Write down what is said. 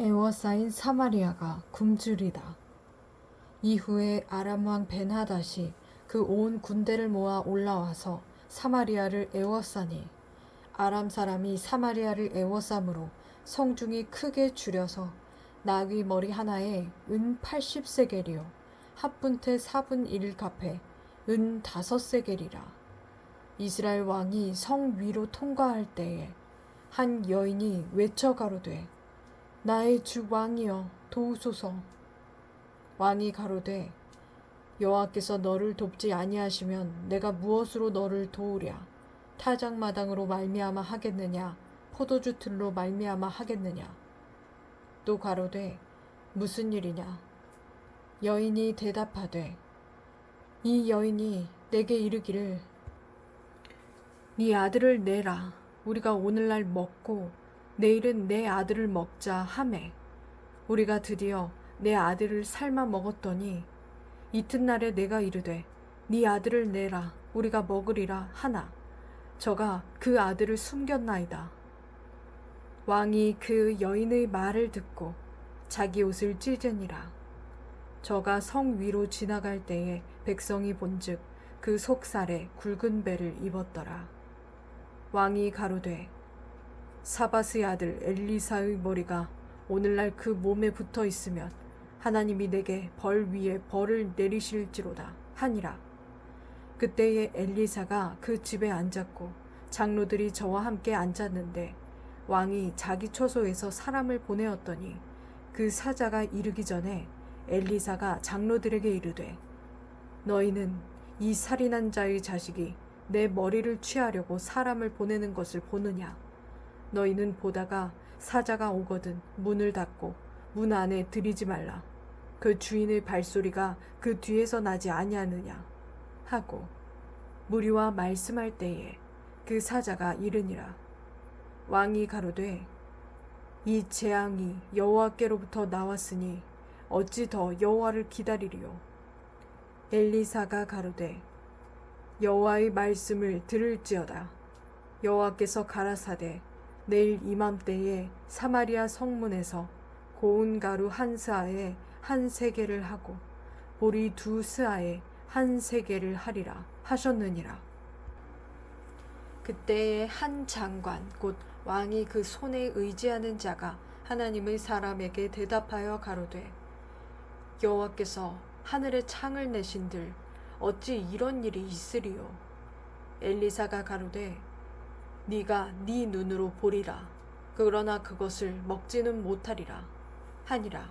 에워싸인 사마리아가 굶주리다. 이후에 아람 왕 벤하닷이 그 온 군대를 모아 올라와서 사마리아를 에워싸니 아람 사람이 사마리아를 에워싸므로 성중이 크게 줄여서 나귀 머리 하나에 은 80세겔이요 합분태 4분 1갑에 은 5세겔이라 이스라엘 왕이 성 위로 통과할 때에 한 여인이 외쳐 가로되 나의 주 왕이여 도우소서. 왕이 가로되 여호와께서 너를 돕지 아니하시면 내가 무엇으로 너를 도우랴? 타작마당으로 말미암아 하겠느냐? 포도주 틀로 말미암아 하겠느냐? 또 가로되 무슨 일이냐? 여인이 대답하되 이 여인이 내게 이르기를 네 아들을 내라. 우리가 오늘날 먹고 내일은 내 아들을 먹자 하매. 우리가 드디어 내 아들을 삶아 먹었더니 이튿날에 내가 이르되 네 아들을 내라 우리가 먹으리라 하나. 저가 그 아들을 숨겼나이다. 왕이 그 여인의 말을 듣고 자기 옷을 찢으니라. 저가 성 위로 지나갈 때에 백성이 본즉 그 속살에 굵은 배를 입었더라. 왕이 가로되 사바스의 아들 엘리사의 머리가 오늘날 그 몸에 붙어 있으면 하나님이 내게 벌 위에 벌을 내리실지로다 하니라. 그때에 엘리사가 그 집에 앉았고 장로들이 저와 함께 앉았는데 왕이 자기 처소에서 사람을 보내었더니 그 사자가 이르기 전에 엘리사가 장로들에게 이르되 너희는 이 살인한 자의 자식이 내 머리를 취하려고 사람을 보내는 것을 보느냐 너희는 보다가 사자가 오거든 문을 닫고 문 안에 들이지 말라. 그 주인의 발소리가 그 뒤에서 나지 아니하느냐 하고 무리와 말씀할 때에 그 사자가 이르니라. 왕이 가로되 이 재앙이 여호와께로부터 나왔으니 어찌 더 여호와를 기다리리요. 엘리사가 가로되 여호와의 말씀을 들을지어다. 여호와께서 가라사대 내일 이맘때에 사마리아 성문에서 고운 가루 한 스아에 한 세계를 하고 보리 두 스아에 한 세계를 하리라 하셨느니라. 그때에 한 장관 곧 왕이 그 손에 의지하는 자가 하나님의 사람에게 대답하여 가로되 여호와께서 하늘에 창을 내신들 어찌 이런 일이 있으리요 엘리사가 가로되 네가 네 눈으로 보리라. 그러나 그것을 먹지는 못하리라. 하니라